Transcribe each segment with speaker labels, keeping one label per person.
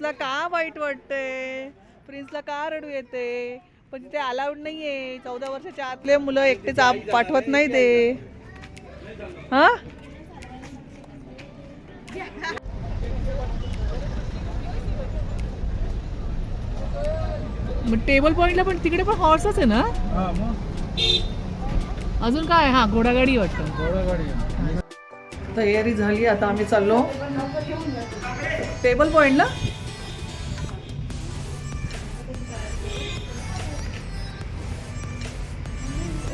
Speaker 1: प्रिन्सला का वाईट वाटतंय? प्रिन्सला का रडू येते? पण तिथे अलाउड नाहीये. चौदा वर्षाच्या आतले मुलं एकटेच आप- पाठवत नाही ते. हा? मग टेबल पॉइंटला पण तिकडे पण हॉर्सच आहे ना?
Speaker 2: हा मग.
Speaker 1: अजून काय? हा घोडागाडी वाटतं.
Speaker 2: घोडागाडी.
Speaker 1: तयारी झाली आता आम्ही चाललो. टेबल पॉइंटला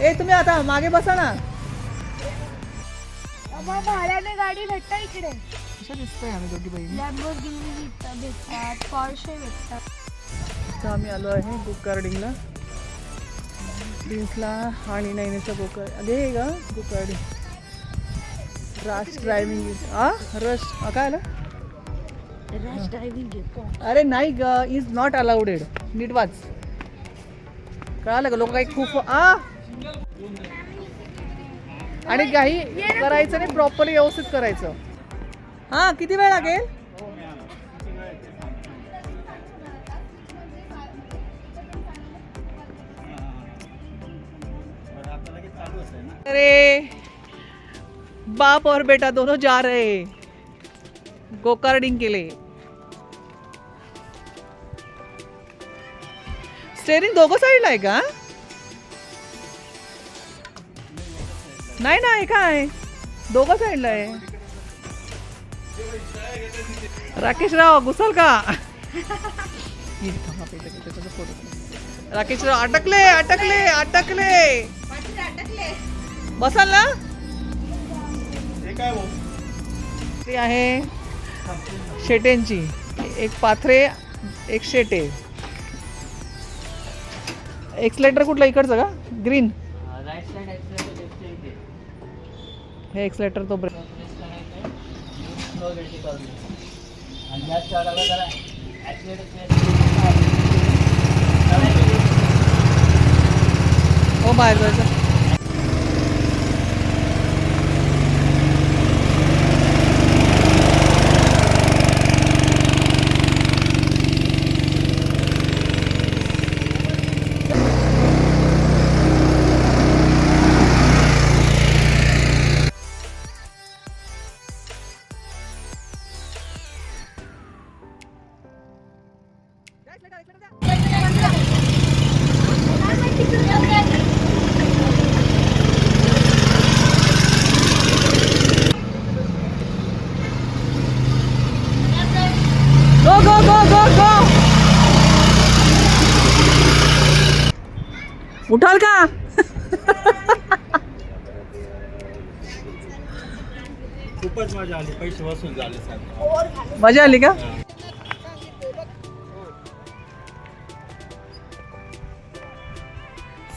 Speaker 1: ए तुम्ही आता मागे बसा ना.
Speaker 3: भाड्याने गाडी भेटता इकडे.
Speaker 1: कशा दिसतोय आम्ही दोघी बहिणी?
Speaker 3: लॅम्बोर्गिनी भेटतात पॉर्शे भेटतात
Speaker 1: आता आम्ही आलो आहे बुकारडिंगला प्रिन्सला आणि नैनेचं बुकार अरे हे ग बुकारडिंग राश ड्रायव्हिंग आ? रश आ, काय आलं?
Speaker 3: रश ड्रायव्हिंग घेतो
Speaker 1: अरे नाही ग इज नॉट अलाउडेड नीट वाच. कळालं का लोक काही खूप आ! आणि काही करायचं नाही प्रॉपरली व्यवस्थित करायचं. हा किती वेळ लागेल? अरे बाप और बेटा दोनों जा रहे गोकार्डिंग के लिए। स्टेरिंग दोघं साईडला आहे का? नाही ना हे काय? दोघं साईडला आहे राकेश राव घुसल का? ये, थांबा, पहिलं की त्याच्याचं photo. राकेश राव अटकले अटकले अटकले. बसाल ना? ती आहे शेटेंची. एक पाथरे एक शेटे. एक्सलेटर कुठला? इकडचं का? ग्रीन एक्सलेटर तो ब्रेक हो बाहेर जायचं उठाल का?
Speaker 2: खूपच मजा आली. पैसे वसूल झाले
Speaker 1: मजा आली का?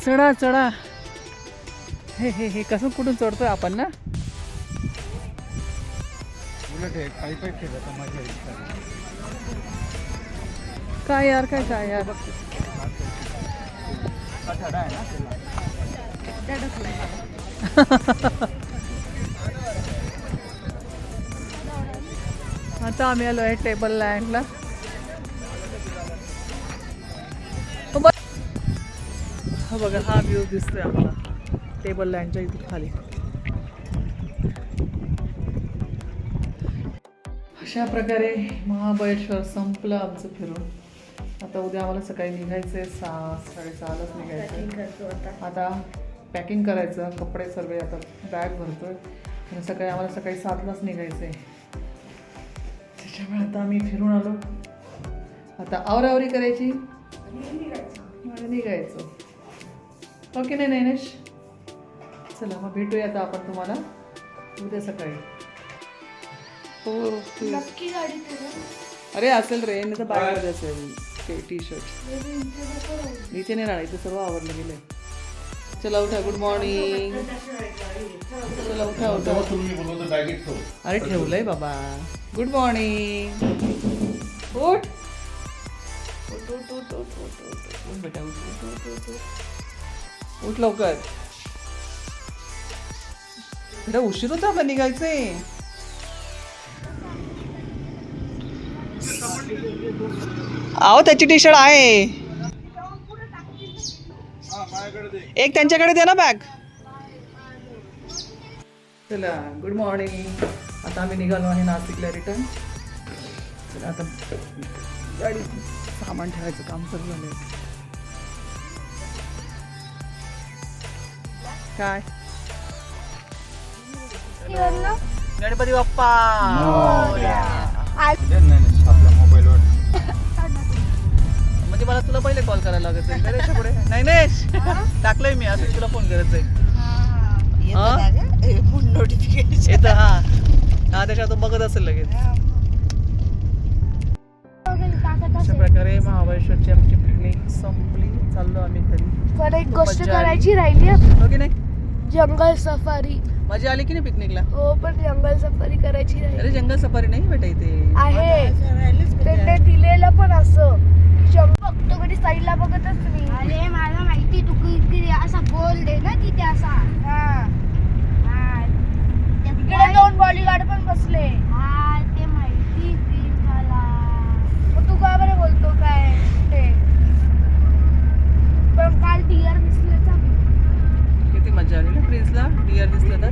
Speaker 1: चढा चढा. हे हे हे कसं कुठून चढतोय आपण ना? काय यार काय काय यार? आता आम्ही आलो आहे टेबल लँडला हा बघा हा व्ह्यू दिसतोय आम्हाला. टेबल लँडच्या इथे खाली. अशा प्रकारे महाबळेश्वर संपलं आमचं फिरून. आता उद्या आम्हाला सकाळी निघायचं आहे सहा साडेसहालाच निघायचं आहे. आता. पॅकिंग करायचं कपडे सर्व आता बॅग भरतोय. आणि सकाळी आम्हाला सकाळी सातलाच निघायचं आहे त्याच्यामुळे आता आम्ही फिरून आलो. आता आवरावरी करायची? निघायचं. ओके नाही नैनेश चला मग भेटूया आता आपण तुम्हाला उद्या सकाळी. हो.
Speaker 3: नक्की गाडी तुला
Speaker 1: अरे असेल रे नाही तर बाहेरमध्ये असेल. ते टी शर्ट इथे नाही राहणार इथे सर्व आवडलं गेलंय चला उठा गुड मॉर्निंग चला उठा उठा अरे ठेवलंय बाबा गुड मॉर्निंग उठ उठ लवकर बेटा उशीर होता आपण निघायचंय अहो त्याची टी शर्ट आहे. एक त्यांच्याकडे दे ना बॅग चला गुड मॉर्निंग आता आम्ही निघालो आहे नाशिकला रिटर्न चला आता गाडी सामान ठेवायचं काम चालू झालंय. काय? गणपती बाप्पा! मला तुला पहिले कॉल करायला लागत पुढे. नाही नाही टाकलंय मी असं तुला फोन करत जाईल नोटिफिकेशन येतं हा? हा त्याच्यातून बघत असेल लगेच. अशा प्रकारे महाबळेश्वरची आमची पिकनिक संपली. चाललो आम्ही घरी.
Speaker 3: पण एक गोष्ट. करायची राहिली आहे.
Speaker 1: हो की नाही?
Speaker 3: जंगल सफारी.
Speaker 1: मजा आली की नाही पिकनिकला
Speaker 3: हो पण जंगल सफारी करायची राहिली.
Speaker 1: अरे जंगल सफारी नाही बेटा इथे.
Speaker 3: आहे. दिलेलं पण असं. बघतो कधी साईडला बघतच मी
Speaker 4: अरे मला माहिती तू किती असा गोल दे ना तिथे असा.
Speaker 3: हा.
Speaker 4: हा
Speaker 3: इकडे
Speaker 4: बाई-
Speaker 3: दोन बॉडीगार्ड पण बसले.
Speaker 4: हा ते माहिती मला.
Speaker 3: मग तू का बरं बोलतो काय? ते पण काल डिअर दिसले
Speaker 1: किती मजा आली ना प्रिन्सला डिअर दिसलं तर.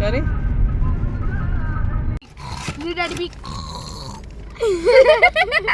Speaker 1: का रे?
Speaker 3: मी डॅडी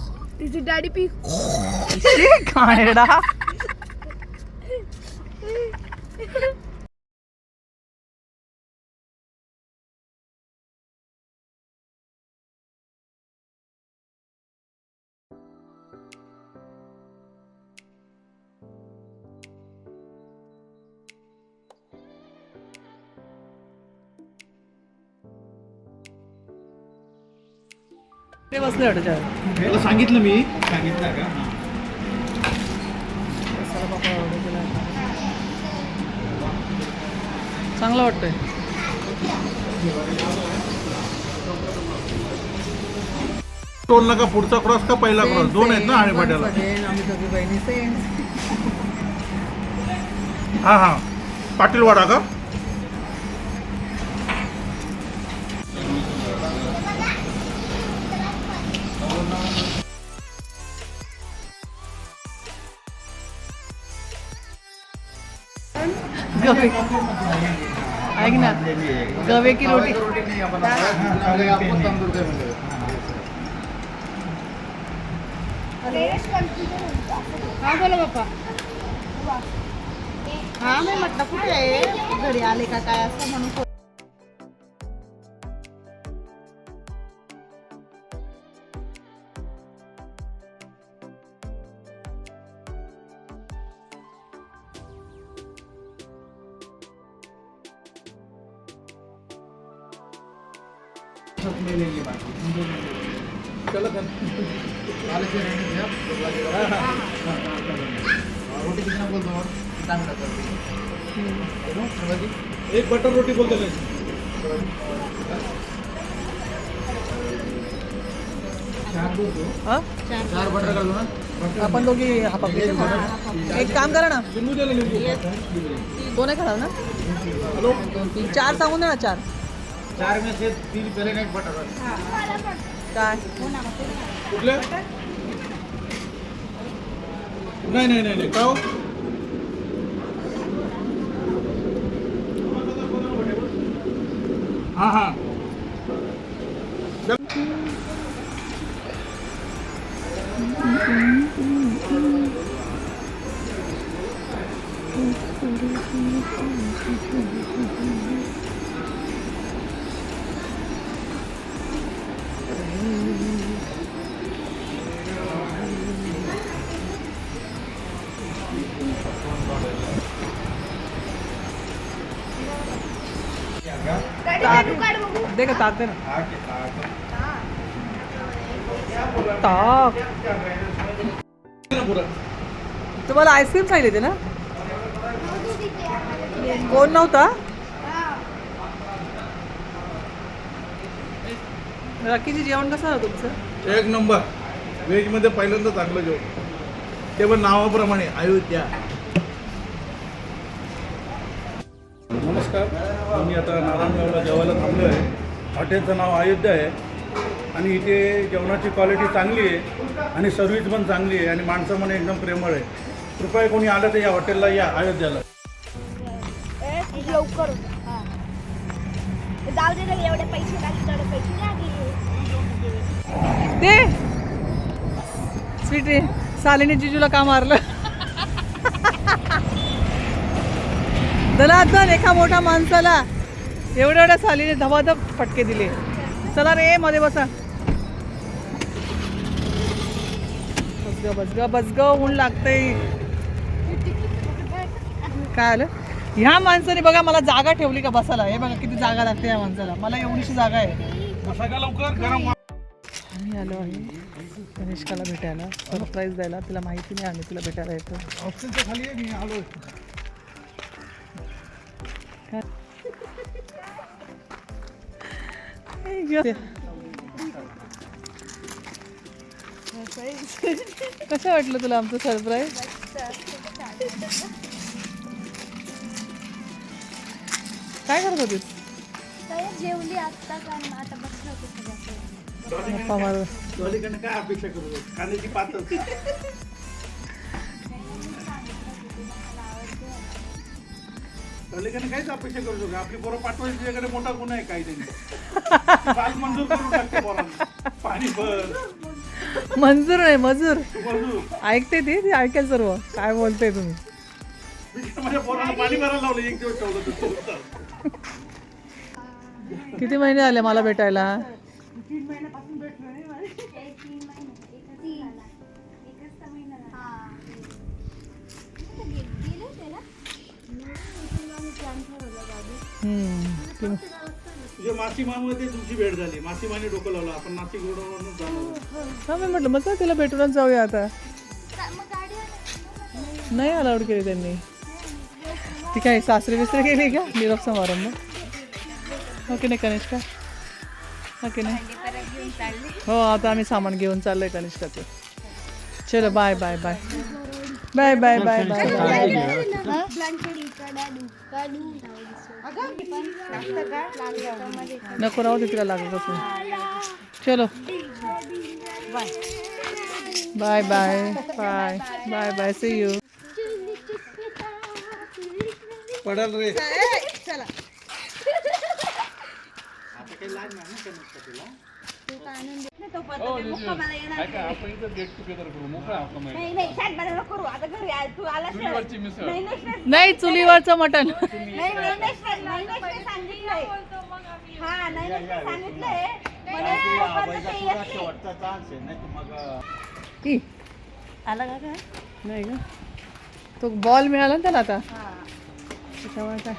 Speaker 1: കാണടാ. ते बसले.
Speaker 2: त्याला सांगितलं मी. सांगितलं का.
Speaker 1: चांगलं वाटतंय.
Speaker 2: टोल नका पुढचा क्रॉस का पहिला क्रॉस? दोन आहेत ना आणि पाट्याला
Speaker 1: आम्ही दोघी बहिणी सेम.
Speaker 2: हा हा. पाटील वाडा का?
Speaker 1: गवे. ऐक ना गवे की रोटी.
Speaker 5: हा बोला बाप्पा. हा मी म्हटलं कुठे आहे? घरी आले का काय असं म्हणून फोन-
Speaker 2: एक बटर रोटी बोलते
Speaker 1: हा? आपण दोघी हाफ हाफ घेऊ. एक काम करा ना
Speaker 2: लिंबू द्या ना लिंबू
Speaker 1: दोन आहे खराब ना
Speaker 2: हॅलो
Speaker 1: दोन तीन चार सांगून द्या ना चार
Speaker 2: चार में से तीन पहले का एक बटर
Speaker 1: काय?
Speaker 2: कुठले? नाही नाही नाही नाही. का हो? हा हा.
Speaker 1: दे का ताक दे ना ताक। तुम्हाला आईस्क्रीम सांगितले ना? कोण नव्हता? राखीची जेवण कसं होतं तुमचं?
Speaker 2: एक नंबर. व्हेजमध्ये पहिल्यांदा चांगलं जेवण. ते पण नावाप्रमाणे अयोध्या. नमस्कार. मी आता नारायणगावला जेवायला थांबलो आहे हॉटेलचं नाव अयोध्या आहे. आणि इथे जेवणाची क्वालिटी चांगली आहे आणि सर्व्हिस पण चांगली आहे आणि माणसं पण एकदम प्रेमळ आहे. कृपया कोणी आलं तर या हॉटेलला या अयोध्याला.
Speaker 3: ए, लवकर हा. जाऊ दे एवढे पैसे
Speaker 1: दे. स्वीटी सालीने जिजूला का मारलं? दनादन एका मोठ्या माणसाला. एवढ्या एवढ्या सालीने धबाधब फटके दिले. चला रे मध्ये बसा. बस ग बस ग बस ग ऊन लागतंय. काय आलं? ह्या माणसाने बघा मला जागा ठेवली का बसायला? हे बघा किती जागा लागते या माणसाला. मला एवढीशी जागा आहे. आम्ही आलो आहे कनिष्काला भेटायला. सरप्राईज द्यायला. तिला माहिती नाही आम्ही तिला भेटायला येतो.
Speaker 2: ऑप्शनच्या खाली मी आलो
Speaker 1: कसं वाटलं तुला आमचं सरप्राईज काय करत होतीस?
Speaker 4: जेवली आता बसलं
Speaker 2: काय अपेक्षा करू? दोन्हीकडनं काहीच अपेक्षा करू शकतो आपली पोरं पाठवायची तुझ्याकडे मोठा गुन्हा आहे काही त्यांनी. काल मंजूर करून टाकते पोरांना. पाणी भर.
Speaker 1: मंजूर नाही मजूर.
Speaker 2: मंजूर.
Speaker 1: ऐकते ती ती ऐकेल सर्व. काय बोलते तुम्ही?
Speaker 2: मी माझ्या पोराला पाणी भरायला लावलं? एक दिवस ठेवलं तर
Speaker 1: किती महिने आले मला भेटायला? हम्म. किती-
Speaker 2: तुझ्या तुमची भेट झाली. मासी माने डोकं लावलं. आपण नाशिक रोडवरून जाणार
Speaker 1: हा मी म्हटलं मग तिला भेटूनच जाऊया आता. नाही अलाउड केली त्यांनी. ती काय सासरी बिसरी गेली का? निरोप समारंभ. हो की नाही कनिष्का? हो की नाही? हो आता आम्ही सामान घेऊन चाललोय कनिष्काचं. चलो bye bye bye bye bye bye bye bye नको राहू दे तिला लागत असून चलो. Bye bye bye bye bye see you
Speaker 2: पडल रे. आपण इथं गेट टुगेदर करू. मोकळा आपला
Speaker 3: नाही नाही करू. आता घरी आ- तू. नाही नाही
Speaker 1: चुलीवरचं मटण.
Speaker 3: नाही नाही, नाही, नाही, नाही, नाही, सांगितलंय. हा नाही नाही, नाही, सांगितलंय. म्हणे, पप्पांचं ते येत नाही.
Speaker 1: ई. नाही का? तो बॉल मिळाला ना त्याला आता? त्याच्यामुळे काय?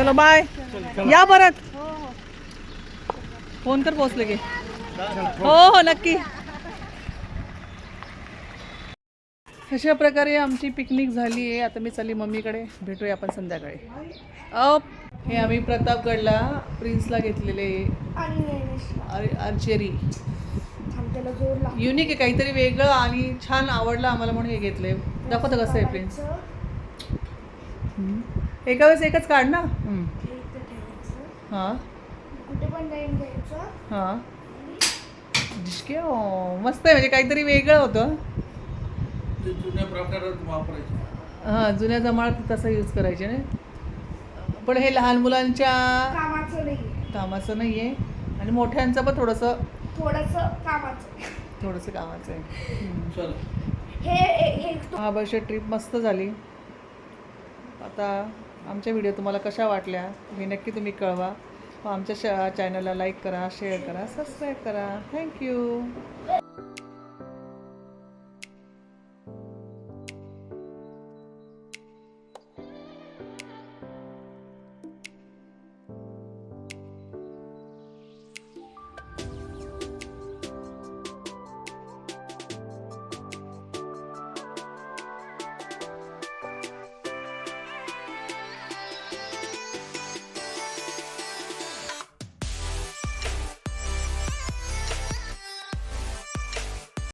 Speaker 1: चलो बाय या परत. फोन कर पोचले की. हो हो नक्की. अशा प्रकारे आमची पिकनिक झाली आहे. आता मी चालली मम्मीकडे. भेटूया आपण संध्याकाळी. अप. हे आम्ही प्रतापगडला प्रिन्सला घेतलेले. आर्चेरी युनिक आहे काहीतरी वेगळं आणि छान आवडलं आम्हाला म्हणून हे घेतले दाखवतं कसं आहे प्रिन्स एका वेळेस एकच काढ ना.
Speaker 3: हे.
Speaker 1: हां. हां मस्त आहे म्हणजे काहीतरी वेगळं होतं. हां जुन्या जमान्यात तसं यूज करायचे ना. पण हे लहान मुलांच्या
Speaker 3: कामाचं नाही
Speaker 1: कामाचं नाही आहे आणि मोठ्यांचं पण थोडंसं
Speaker 3: थोडस कामाचं
Speaker 1: थोडंसं कामाचं आहे.
Speaker 2: चल.
Speaker 3: हे हे हे
Speaker 1: महाबळेश्वर ट्रिप मस्त झाली. आता आमच्या व्हिडिओ तुम्हाला कशा वाटल्या हे नक्की तुम्ही कळवा. आमच्या श चॅनलला लाईक करा शेअर करा सबस्क्राईब करा. थँक्यू